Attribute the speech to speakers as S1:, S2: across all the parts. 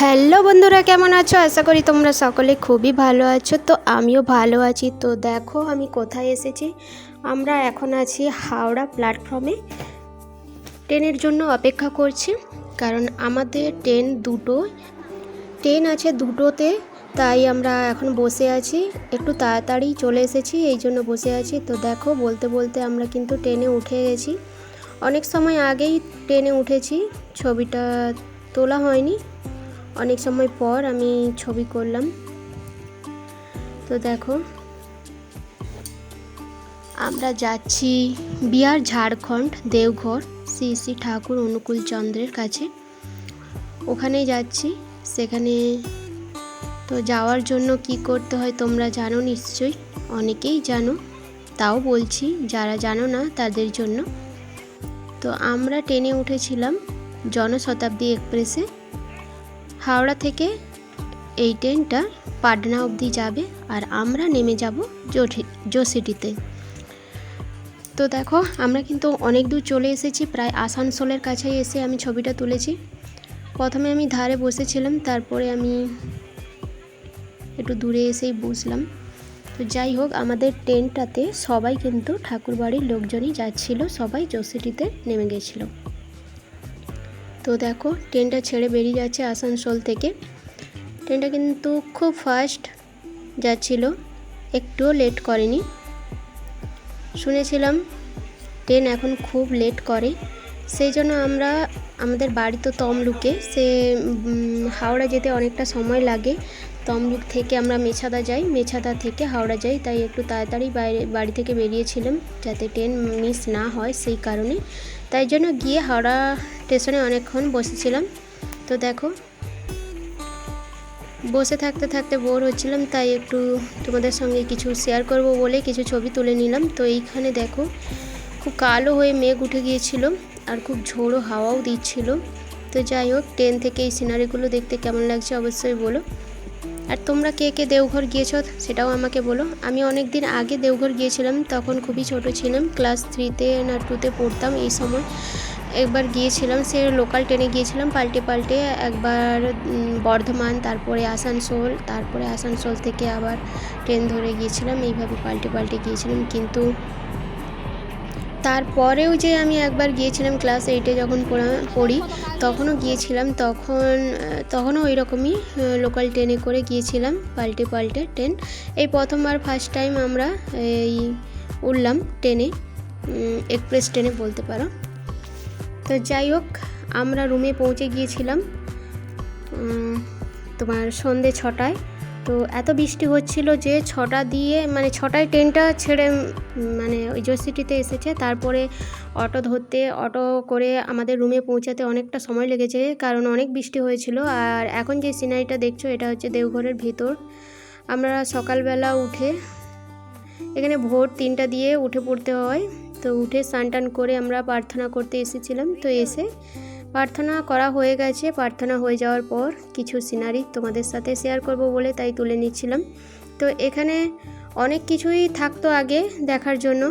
S1: Hello বন্ধুরা, কেমন আছো? আশা করি তোমরা সকলে খুবই ভালো আছো। তো আমিও ভালো আছি। তো দেখো আমি কোথায় এসেছি। আমরা এখন আছি হাওড়া প্ল্যাটফর্মে ট্রেনের জন্য অপেক্ষা করছি। কারণ আমাদের ট্রেন দুটো। ট্রেন আছে দুটোতে, তাই আমরা এখন বসে আছি। একটু তাড়াতাড়ি চলে এসেছি, এই জন্য বসে আছি। তো দেখো, বলতে বলতে আমরা কিন্তু ট্রেনে উঠে গেছি। অনেক সময় আগেই ট্রেনে উঠেছি। ছবিটা তোলা হয়নি। অনেক সময় পর আমি ছবি করলাম। তো দেখো। আমরা যাচ্ছি বিহার, ঝাড়খণ্ড, দেওঘর, শ্রী শ্রী ঠাকুর অনুকূল চন্দ্রের কাছে। ওখানেই যাচ্ছি। সেখানে তো যাওয়ার জন্য কি করতে হয় তোমরা জানো নিশ্চয়ই? অনেকেই জানো, তাও বলছি, যারা জানো না তাদের জন্য। তো আমরা ট্রেনে উঠেছিলাম জনশতাব্দী এক্সপ্রেসে। হাওড়া থেকে এই ট্রেনটা পাটনা অবধি যাবে আর আমরা নেমে যাব জোসিটিতে। তো দেখো, আমরা কিন্তু অনেক দূর চলে এসেছি, প্রায় আসানসোলের কাছে এসে আমি ছবিটা তুলেছি। প্রথমে আমি ধারে বসেছিলাম, তারপরে আমি একটু দূরে এসেই বসলাম। তো যাই হোক, আমাদের ট্রেনটাতে সবাই কিন্তু ঠাকুরবাড়ির লোকজনই যাচ্ছিল, সবাই জোসিটিতে নেমে গেছিল। তো দেখো, ট্রেনটা ছেড়ে বেরিয়ে যাচ্ছে আসানসোল থেকে। ট্রেনটা কিন্তু খুব ফাস্ট যাচ্ছিল, একটুও লেট করেনি। শুনেছিলাম ট্রেন এখন খুব লেট করে। সেই জন্য আমরা, আমাদের বাড়ি তো তমলুকে, সে হাওড়া যেতে অনেকটা সময় লাগে। তমলুক থেকে আমরা মেছাদা যাই, মেছাদা থেকে হাওড়া যাই। তাই একটু তাড়াতাড়ি বাইরে, বাড়ি থেকে বেরিয়েছিলাম যাতে ট্রেন মিস না হয় সেই কারণে। তাই জন্য গিয়ে হাওড়া স্টেশনে অনেকক্ষণ বসেছিলাম। তো দেখো, বসে থাকতে থাকতে বোর হচ্ছিলাম। তাই একটু তোমাদের সঙ্গে কিছু শেয়ার করব বলে কিছু ছবি তুলে নিলাম। তো এইখানে দেখো, খুব কালো হয়ে মেঘ উঠে গিয়েছিল আর খুব ঝোড়ো হাওয়াও দিচ্ছিল। তো যাই হোক, ট্রেন থেকে এই সিনারিগুলো দেখতে কেমন লাগছে অবশ্যই বলো। আর তোমরা কে কে দেওঘর গিয়েছ সেটাও আমাকে বলো। আমি অনেক দিন আগে দেওঘর গিয়েছিলাম, তখন খুবই ছোট ছিলাম, ক্লাস থ্রিতে না টুতে পড়তাম এই সময়। একবার গিয়েছিলাম, সে লোকাল ট্রেনে গিয়েছিলাম, পাল্টে পাল্টে একবার বর্ধমান, তারপরে আসানসোল তারপরে আসানসোল থেকে আবার ট্রেন ধরে গিয়েছিলাম, এইভাবে পাল্টে পাল্টে গিয়েছিলাম। কিন্তু তারপরেও যে আমি একবার গিয়েছিলাম ক্লাস এইটে যখন পড়ি তখনও গিয়েছিলাম, তখন, তখনও ওই রকমই লোকাল ট্রেনে করে গিয়েছিলাম, পাল্টে পাল্টে ট্রেন এই প্রথমবার ফার্স্ট টাইম আমরা এই উঠলাম ট্রেনে এক্সপ্রেস ট্রেনে বলতে পারো। তো যাই হোক, আমরা রুমে পৌঁছে গিয়েছিলাম তোমার সন্ধে ছটায়। তো এত বৃষ্টি হচ্ছিল যে ছটা দিয়ে মানে ছটায় ট্রেনটা ছেড়ে মানে ওই সিটিতে এসেছে। তারপরে অটো ধরতে, অটো করে আমাদের রুমে পৌঁছাতে অনেকটা সময় লেগেছে, কারণ অনেক বৃষ্টি হয়েছিল। আর এখন যে সিনারিটা দেখছ, এটা হচ্ছে দেওঘরের ভেতর। আমরা সকালবেলা উঠে, এখানে ভোর তিনটা দিয়ে উঠে পড়তে হয়। তো উঠে স্নান টান করে আমরা প্রার্থনা করতে এসেছিলাম। তো এসে প্রার্থনা করা হয়ে গেছে। প্রার্থনা হয়ে যাওয়ার পর কিছু সিনারি তোমাদের সাথে শেয়ার করব বলে তাই তুলে নিচ্ছিলাম। তো এখানে অনেক কিছুই থাকতো আগে দেখার জন্য।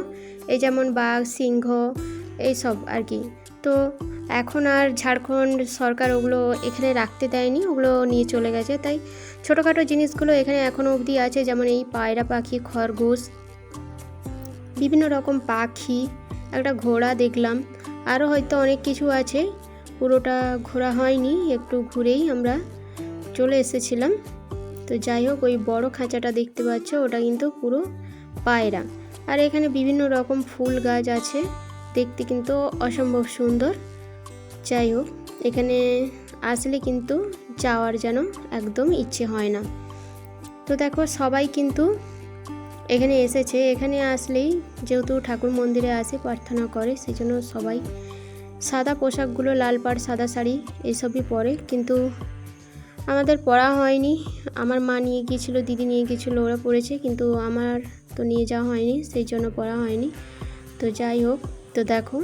S1: এই যেমন বাঘ, সিংহ এইসব আর কি। তো এখন আর ঝাড়খণ্ড সরকার ওগুলো এখানে রাখতে দেয়নি, ওগুলো নিয়ে চলে গেছে। তাই ছোটোখাটো জিনিসগুলো এখানে এখনও অবধি আছে, যেমন এই পায়রা পাখি, খরগোশ, বিভিন্ন রকম পাখি, একটা ঘোড়া দেখলাম। আরও হয়তো অনেক কিছু আছে। পুরোটা ঘোরা হয়নি, একটু ঘুরেই আমরা চলে এসেছিলাম। তো যাই হোক, ওই বড় খাঁচাটা দেখতে পাচ্ছ, ওটা কিন্তু পুরো পায়রা। আর এখানে বিভিন্ন রকম ফুল গাছ আছে, দেখতে কিন্তু অসম্ভব সুন্দর। যাই হোক, এখানে আসলে কিন্তু যাওয়ার যেন একদম ইচ্ছে হয় না। তো দেখো, সবাই কিন্তু এখানে এসেছে। এখানে আসলেই যেহেতু ঠাকুর মন্দিরে আসে, প্রার্থনা করে সেই জন্য সবাই সাদা পোশাকগুলো, লাল পাড়, সাদা শাড়ি এইসবই পরে। কিন্তু আমাদের পরা হয়নি। আমার মা নিয়ে গিয়েছিল, দিদি নিয়ে গিয়েছিল, ওরা পড়েছে। কিন্তু আমার তো নিয়ে যাওয়া হয়নি, সেই জন্য পড়া হয়নি। তো যাই হোক, তো দেখো,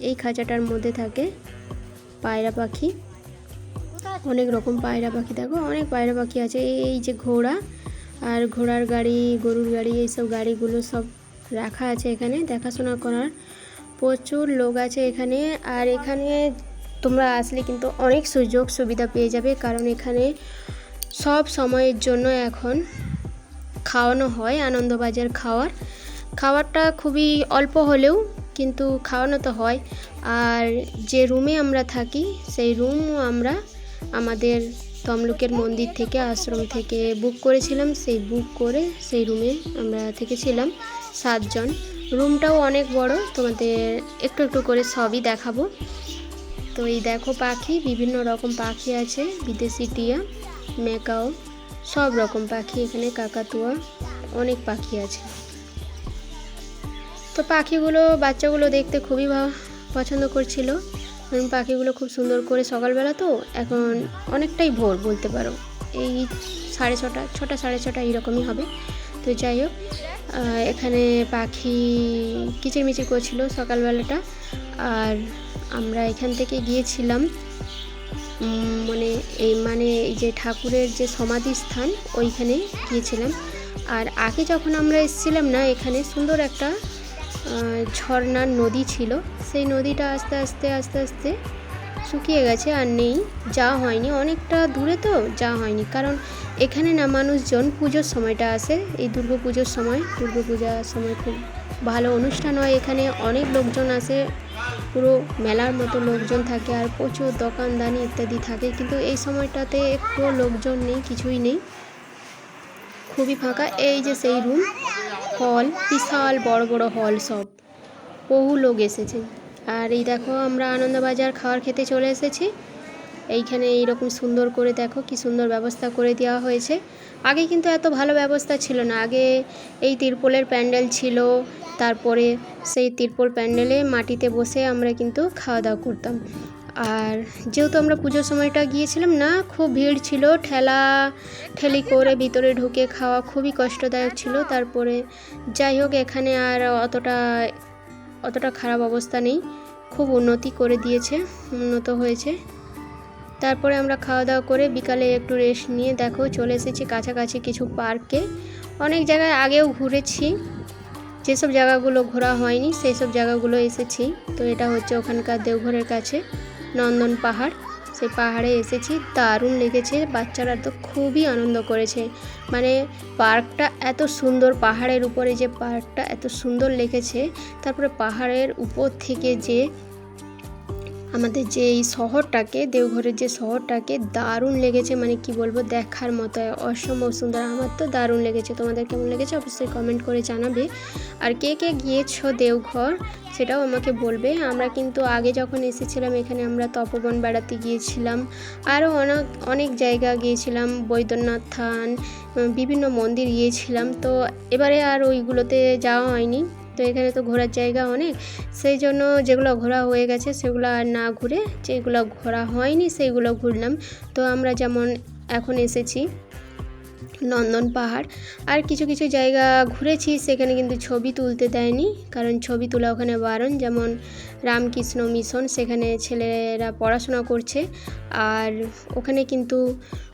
S1: এই খাঁচাটার মধ্যে থাকে পায়রা পাখি। অনেক রকম পায়রা পাখি, দেখো, অনেক পায়রা পাখি আছে। এই যে ঘোড়া আর ঘোড়ার গাড়ি, গরুর গাড়ি, এইসব গাড়িগুলো সব রাখা আছে এখানে দেখাশোনা করার। প্রচুর লোক আছে এখানে। আর এখানে তোমরা আসলে কিন্তু অনেক সুযোগ সুবিধা পেয়ে যাবে, কারণ এখানে সব সময়ের জন্য এখন খাওয়ানো হয়, আনন্দবাজার খাওয়ার। খাবারটা খুবই অল্প হলেও কিন্তু খাওয়ানো তো হয়। আর যে রুমে আমরা থাকি, সেই রুমও আমরা আমাদের তমলুকের মন্দির থেকে, আশ্রম থেকে বুক করেছিলাম। সেই বুক করে সেই রুমে আমরা থেকেছিলাম সাতজন। রুমটাও অনেক বড়, তোমাদের একটু একটু করে সবই দেখাবো। তো এই দেখো পাখি, বিভিন্ন রকম পাখি আছে, বিদেশি টিয়া মেকাও সব রকম পাখি এখানে, কাকাতুয়া, অনেক পাখি আছে। তো পাখিগুলো, বাচ্চাগুলো দেখতে খুবই পছন্দ করছিল। পাখিগুলো খুব সুন্দর করে সকালবেলা তো এখন অনেকটাই ভোর বলতে পারো। এই সাড়ে ছটা ছটা সাড়ে ছটা এইরকমই হবে। তো যাই হোক এখানে পাখি কিচিরমিচির করছিল সকালবেলাটা। আর আমরা এখান থেকে গিয়েছিলাম মানে এই মানে এই যে ঠাকুরের যে সমাধি স্থান, ওইখানে গিয়েছিলাম। আর আগে যখন আমরা এসেছিলাম না, এখানে সুন্দর একটা আহ, ঝর্ণার নদী ছিল। সেই নদীটা আস্তে আস্তে আস্তে আস্তে শুকিয়ে গেছে আর নেই। যাওয়া হয়নি। অনেকটা দূরে তো যা হয়নি। কারণ এখানে না মানুষজন পুজোর সময়টা আসে। এই দুর্গা পুজোর সময়। দুর্গা পূজার সময় খুব ভালো অনুষ্ঠান হয়। এখানে অনেক লোকজন আসে। পুরো মেলার মতো লোকজন থাকে আর প্রচুর দোকানদানি ইত্যাদি থাকে। কিন্তু এই সময়টাতে একটু লোকজন নেই কিছুই নেই। খুবই ফাঁকা। এই যে সেই রুম হল, বিশাল বড় বড় হল সব। বহু লোক এসেছে। আর এই দেখো, আমরা আনন্দবাজার খাওয়ার খেতে চলে এসেছি। এইখানে এইরকম সুন্দর করে দেখো, কি সুন্দর ব্যবস্থা করে দেওয়া হয়েছে। আগে কিন্তু এত ভালো ব্যবস্থা ছিল না। আগে এই তিরপলের প্যান্ডেল ছিল। তারপরে সেই তিরপল প্যান্ডেলে মাটিতে বসে আমরা কিন্তু খাওয়া দাওয়া করতাম। আর যেহেতু আমরা পুজোর সময়টা গিয়েছিলাম না, খুব ভিড় ছিল। ঠেলা, ঠেলি করে ভিতরে ঢুকে খাওয়া খুবই কষ্টদায়ক ছিল। তারপরে যাই হোক, এখানে আর অতটা অতটা খারাপ অবস্থা নেই। খুব উন্নতি করে দিয়েছে, উন্নত হয়েছে। তারপরে আমরা খাওয়া দাওয়া করে বিকালে একটু রেস্ট নিয়ে দেখো চলে এসেছি কাছাকাছি কিছু পার্কে অনেক জায়গায় আগেও ঘুরেছি। যেসব জায়গাগুলো ঘোরা হয়নি সেই সব জায়গাগুলো এসেছি। তো এটা হচ্ছে ওখানকার দেওঘরের কাছে। নন্দন পাহাড়। সেই পাহাড়ে এসেছি, দারুণ লেগেছে, বাচ্চারা তো খুবই আনন্দ করেছে। মানে পার্কটা এত সুন্দর, পাহাড়ের উপরে যে পার্কটা এত সুন্দর লেগেছে, তারপরে পাহাড়ের উপর থেকে যে আমাদের যে এই শহরটাকে, দেওঘরের যে শহরটাকে দারুণ লেগেছে মানে কি বলব, দেখার মতো, অসম্ভব সুন্দর। আমার তো দারুণ লেগেছে। তোমাদের কেমন লেগেছে অবশ্যই কমেন্ট করে জানাবে। আর কে কে গিয়েছো দেওঘর, সেটাও আমাকে বলবে। আমরা কিন্তু আগে যখন এসেছিলাম, এখানে আমরা তপবন বেড়াতে গিয়েছিলাম। আরও অনেক অনেক জায়গা গিয়েছিলাম। বৈদ্যনাথ থান বিভিন্ন মন্দির গিয়েছিলাম। তো এবারে আর ওইগুলোতে যাওয়া হয়নি। তো এখানে তো ঘোরার জায়গা অনেক। সেই জন্য যেগুলো ঘোরা হয়ে গেছে সেগুলো আর না ঘুরে যেগুলো ঘোরা হয়নি সেইগুলো ঘুরলাম। তো আমরা যেমন এখন এসেছি নন্দন পাহাড়। আর কিছু কিছু জায়গা ঘুরেছি, সেখানে কিন্তু ছবি তুলতে দেয়নি। কারণ ছবি তোলা ওখানে বারণ। যেমন রামকৃষ্ণ মিশন, সেখানে ছেলেরা পড়াশোনা করছে। আর ওখানে কিন্তু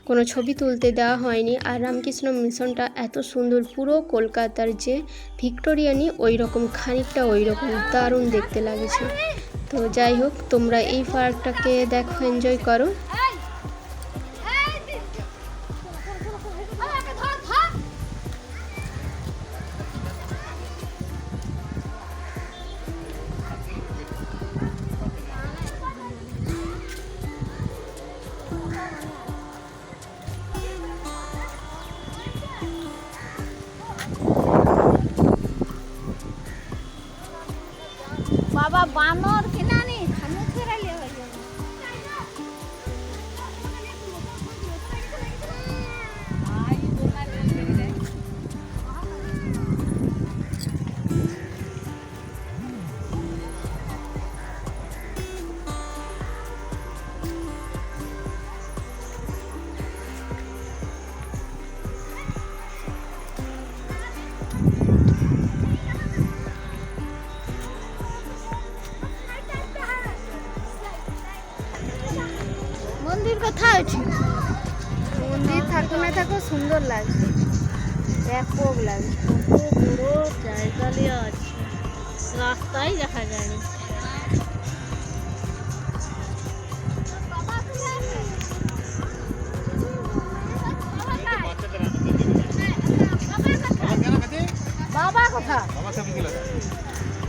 S1: কোনো ছবি তুলতে দেওয়া হয়নি। আর রামকৃষ্ণ মিশনটা এত সুন্দর, পুরো কলকাতার যে ভিক্টোরিয়ানি ওই রকম খানিকটা ওই রকম দারুণ দেখতে লাগেছে। তো যাই হোক, তোমরা এই পার্কটাকে দেখো, এনজয় করো।
S2: সুন্দর লাগছে। ব্যাপক লাগছে। কত বড় জায়গা নিয়ে আছে। রাস্তাই দেখা
S3: যায়নি। বাবা কথা বাবা ছবি তুলে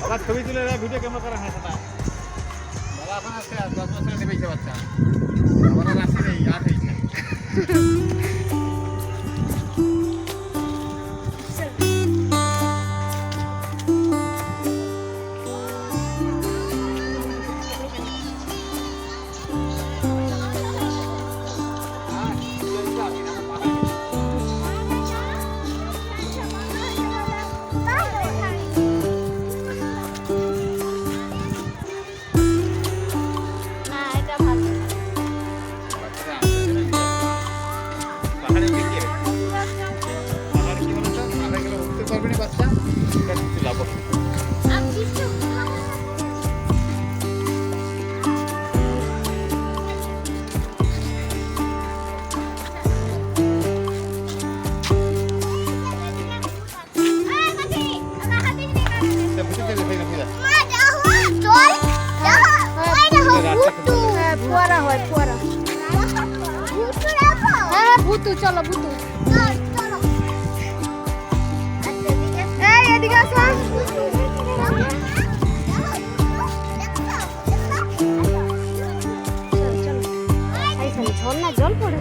S3: বাবা ছবি ভিডিও ক্যামেরা করা হয় না বাবা এখন আসছে দশ বছরের নেবে বাচ্চা। বাবা রাশি নেই আট
S2: 개구리 같아? ঝর্ণা জল পড়ে।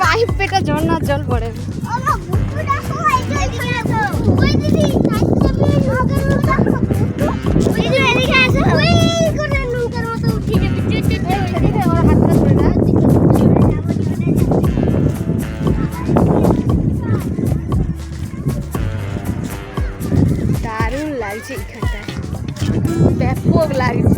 S2: পাইপ পেটা ঝর্ণা জল পড়ে। দারুণ লাগছে এখানটা। ব্যাপক লাগছে।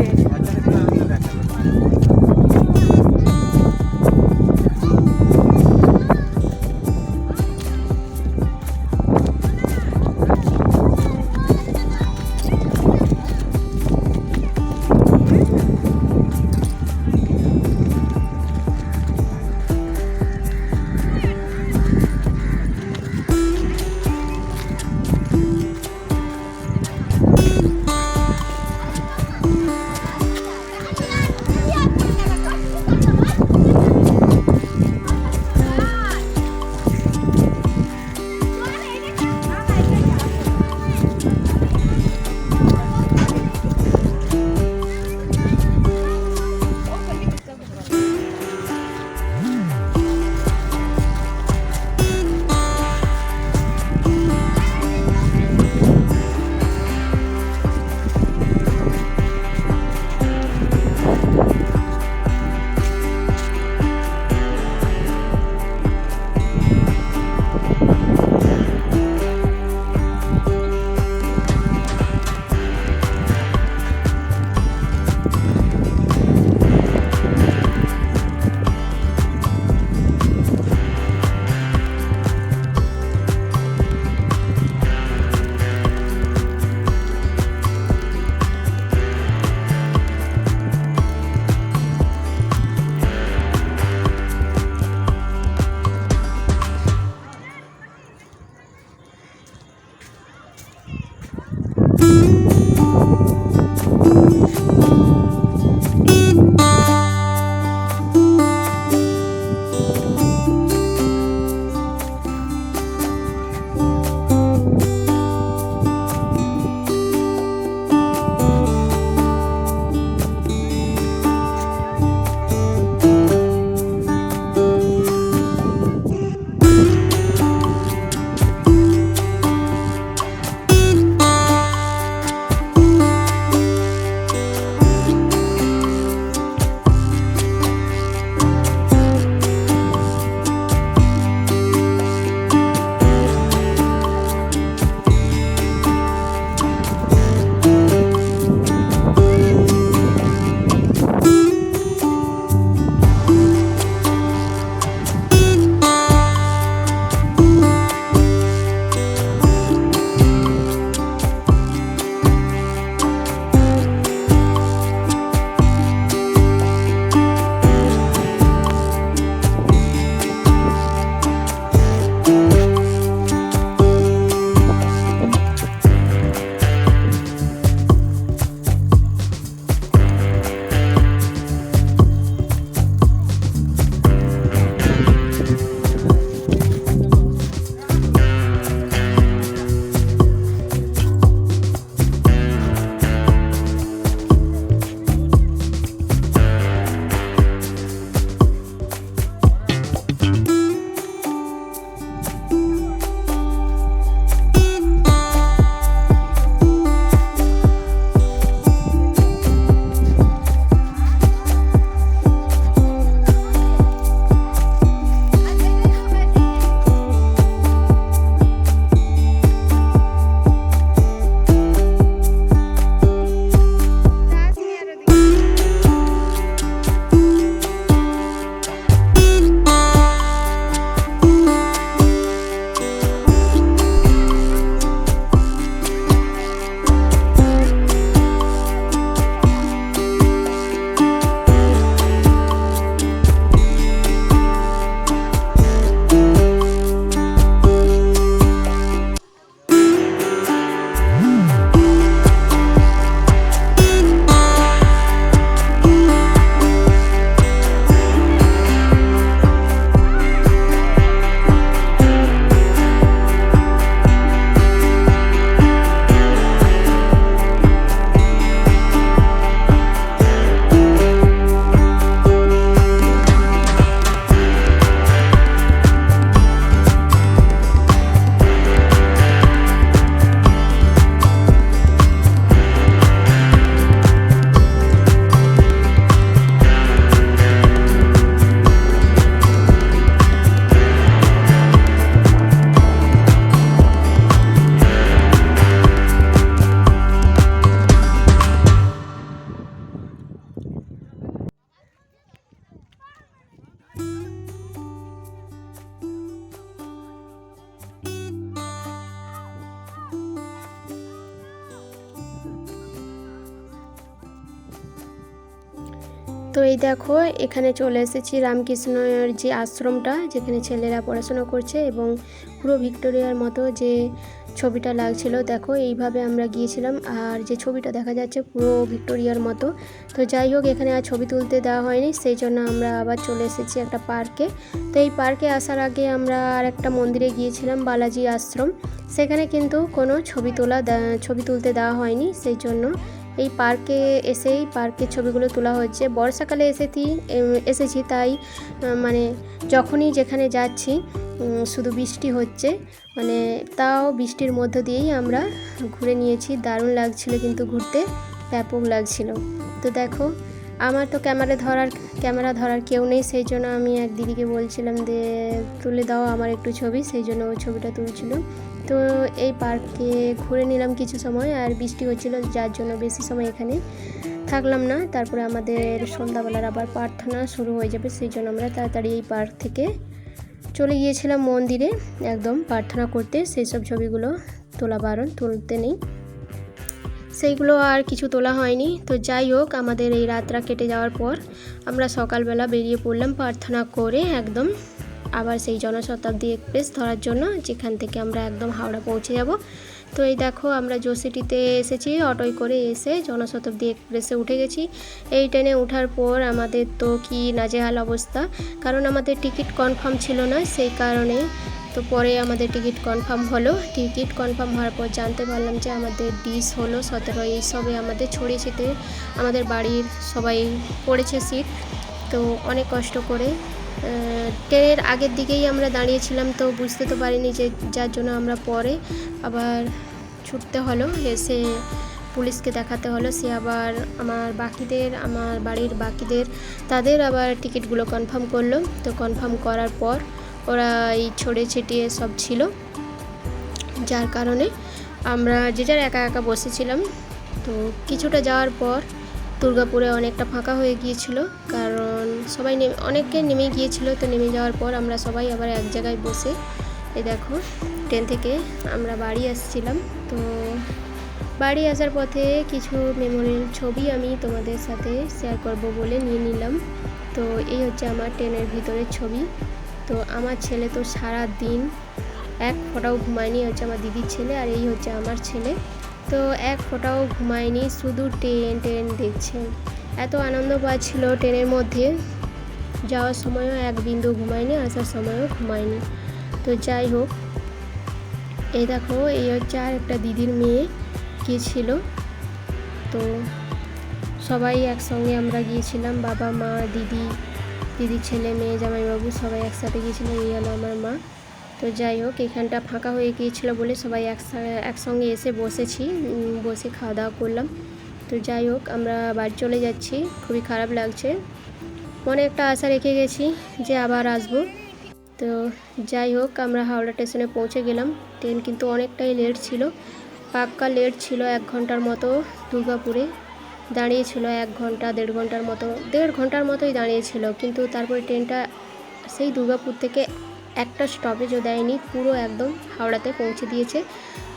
S1: এই দেখো, এখানে চলে এসেছি রামকৃষ্ণের যে আশ্রমটা, যেখানে ছেলেরা পড়াশোনা করছে এবং পুরো ভিক্টোরিয়ার মতো যে ছবিটা লাগছিল, দেখো, এইভাবে আমরা গিয়েছিলাম আর যে ছবিটা দেখা যাচ্ছে পুরো ভিক্টোরিয়ার মতো। তো যাই হোক, এখানে আর ছবি তুলতে দেওয়া হয়নি, সেই জন্য আমরা আবার চলে এসেছি একটা পার্কে। তো এই পার্কে আসার আগে আমরা আর একটা মন্দিরে গিয়েছিলাম, বালাজি আশ্রম। সেখানে কিন্তু কোনো ছবি তোলা ছবি তুলতে দেওয়া হয়নি, সেই জন্য এই পার্কে এসেই পার্কের ছবিগুলো তোলা হচ্ছে বর্ষাকালে এসেছি এসেছি তাই মানে যখনই যেখানে যাচ্ছি শুধু বৃষ্টি হচ্ছে। মানে তাও বৃষ্টির মধ্য দিয়েই আমরা ঘুরে নিয়েছি। দারুণ লাগছিল কিন্তু ঘুরতে, ব্যাপক লাগছিল। তো দেখো আমার তো ক্যামেরা ধরার ক্যামেরা ধরার কেউ নেই, সেই জন্য আমি এক দিদিকে বলছিলাম যে, তুলে দাও আমার একটু ছবি সেই জন্য ওই ছবিটা তুলছিল। তো এই পার্কে ঘুরে নিলাম কিছু সময়, আর বৃষ্টি হচ্ছিল, যার জন্য বেশি সময় এখানে থাকলাম না। তারপরে আমাদের সন্ধ্যাবেলার আবার প্রার্থনা শুরু হয়ে যাবে, সেই জন্য আমরা তাড়াতাড়ি এই পার্ক থেকে চলে গিয়েছিলাম মন্দিরে, একদম প্রার্থনা করতে। সেই সব ছবিগুলো তোলা বারণ তুলতে নেই। সেইগুলো আর কিছু তোলা হয়নি। তো যাই হোক, আমাদের এই রাতটা কেটে যাওয়ার পর আমরা সকালবেলা বেরিয়ে পড়লাম প্রার্থনা করে একদম আবার সেই জনশতাব্দী এক্সপ্রেস ধরার জন্য, যেখান থেকে আমরা একদম হাওড়া পৌঁছে যাব। তো এই দেখো, আমরা জোসিটিতে এসেছি, অটোয় করে এসে জনশতাব্দী এক্সপ্রেসে উঠে গেছি। এই ট্রেনে ওঠার পর আমাদের তো কি নাজেহাল অবস্থা, কারণ আমাদের টিকিট কনফার্ম ছিল না, সেই কারণে তো পরে আমাদের টিকিট কনফার্ম হলো। টিকিট কনফার্ম হওয়ার পর জানতে পারলাম যে আমাদের ডিস হলো সতেরো এইসবে আমাদের ছড়িয়ে ছিটে। আমাদের বাড়ির সবাই পড়েছে সিট। তো অনেক কষ্ট করে ট্রেনের আগের দিকেই আমরা দাঁড়িয়েছিলাম তো বুঝতে তো পারিনি যে যার জন্য আমরা পরে আবার ছুটতে হলো। এসে পুলিশকে দেখাতে হলো, সে আবার আমার বাকিদের, আমার বাড়ির বাকিদের, তাদের আবার টিকিটগুলো কনফার্ম করল। তো কনফার্ম করার পর ওরা এই ছড়ে ছিটিয়ে সব ছিল। যার কারণে আমরা যে যার একা একা বসেছিলাম, তো কিছুটা যাওয়ার পর দুর্গাপুরে অনেকটা ফাঁকা হয়ে গিয়েছিল, কারণ সবাই নেমে অনেকে নেমে গিয়েছিল, তো নেমে যাওয়ার পর আমরা সবাই আবার এক জায়গায় বসে এই দেখো, ট্রেন থেকে আমরা বাড়ি আসছিলাম। তো বাড়ি আসার পথে কিছু মেমোরিয়াল ছবি আমি তোমাদের সাথে শেয়ার করব বলে নিয়ে নিলাম। তো এই হচ্ছে আমার ট্রেনের ভিতরের ছবি। তো আমার ছেলে তো সারা দিন এক ফোঁটাও ঘুমায়নি হচ্ছে আমার দিদির ছেলে আর এই হচ্ছে আমার ছেলে। তো এক ফোঁটাও ঘুমায়নি, শুধু ট্রেন ট্রেন দেখছে। এত আনন্দ পাচ্ছিল ট্রেনের মধ্যে। যাওয়ার সময়ও এক বিন্দু ঘুমায়নি, আসার সময়ও ঘুমায়নি। তো যাই হোক এই দেখো এই হচ্ছে আর একটা দিদির মেয়ে গিয়েছিল তো সবাই একসঙ্গে আমরা গিয়েছিলাম, বাবা, মা, দিদি দিদির ছেলে, মেয়ে, জামাইবাবু সবাই একসাথে গিয়েছিল, এই হলো আমার মা। তো যাই হোক, এখানটা ফাঁকা হয়ে গিয়েছিল বলে সবাই একসা- একসঙ্গে এসে বসেছি বসে খাওয়া দাওয়া করলাম। তো যাই হোক, আমরা বাড়ি চলে যাচ্ছি, খুবই খারাপ লাগছে। মনে একটা আশা রেখে গেছি যে আবার আসব। তো যাই হোক, আমরা হাওড়া স্টেশনে পৌঁছে গেলাম। ট্রেন কিন্তু অনেকটাই লেট ছিল। পাক্কা লেট ছিল এক ঘণ্টার মতো দুর্গাপুরে। দাঁড়িয়েছিল এক ঘণ্টা, দেড় ঘণ্টার মতো, দেড় ঘণ্টার মতোই দাঁড়িয়েছিল, কিন্তু তারপরে ট্রেনটা সেই দুর্গাপুর থেকে একটা স্টপেজও দেয়নি, পুরো একদম হাওড়াতে পৌঁছে দিয়েছে।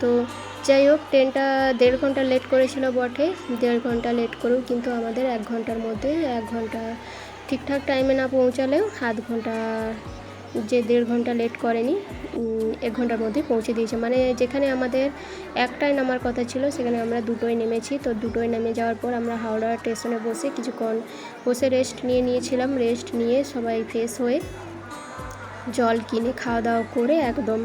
S1: তো যাই হোক, ট্রেনটা দেড় ঘণ্টা লেট করেছিল বটে, দেড় ঘণ্টা লেট করেও কিন্তু আমাদের এক ঘণ্টার মধ্যে, এক ঘণ্টা ঠিকঠাক টাইমে না পৌঁছালেও আধ ঘণ্টা যে দেড় ঘণ্টা লেট করেনি এক ঘণ্টার মধ্যে পৌঁছে দিয়েছে। মানে যেখানে আমাদের একটাই নামার কথা ছিল, সেখানে আমরা দুটোই নেমেছি। তো দুটোই নেমে যাওয়ার পর আমরা হাওড়া স্টেশনে বসে কিছুক্ষণ বসে রেস্ট নিয়ে নিয়েছিলাম। রেস্ট নিয়ে সবাই ফ্রেশ হয়ে জল কিনে খাওয়া দাওয়া করে একদম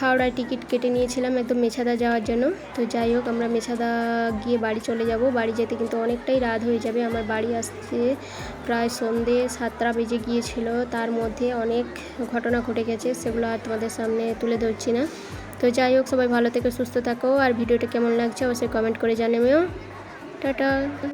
S1: হাওড়ায় টিকিট কেটে নিয়েছিলাম একদম মেছাদা যাওয়ার জন্য। তো যাই হোক, আমরা মেছাদা গিয়ে বাড়ি চলে যাব। বাড়ি যেতে কিন্তু অনেকটাই রাত হয়ে যাবে। আমার বাড়ি আসতে প্রায় সন্ধে সাতটা বেজে গিয়েছিল। তার মধ্যে অনেক ঘটনা ঘটে গেছে, সেগুলো আর তোমাদের সামনে তুলে ধরছি না। তো যাই হোক, সবাই ভালো থেকে, সুস্থ থাকো। আর ভিডিওটা কেমন লাগছে অবশ্যই কমেন্ট করে জানাবেও। টাটা।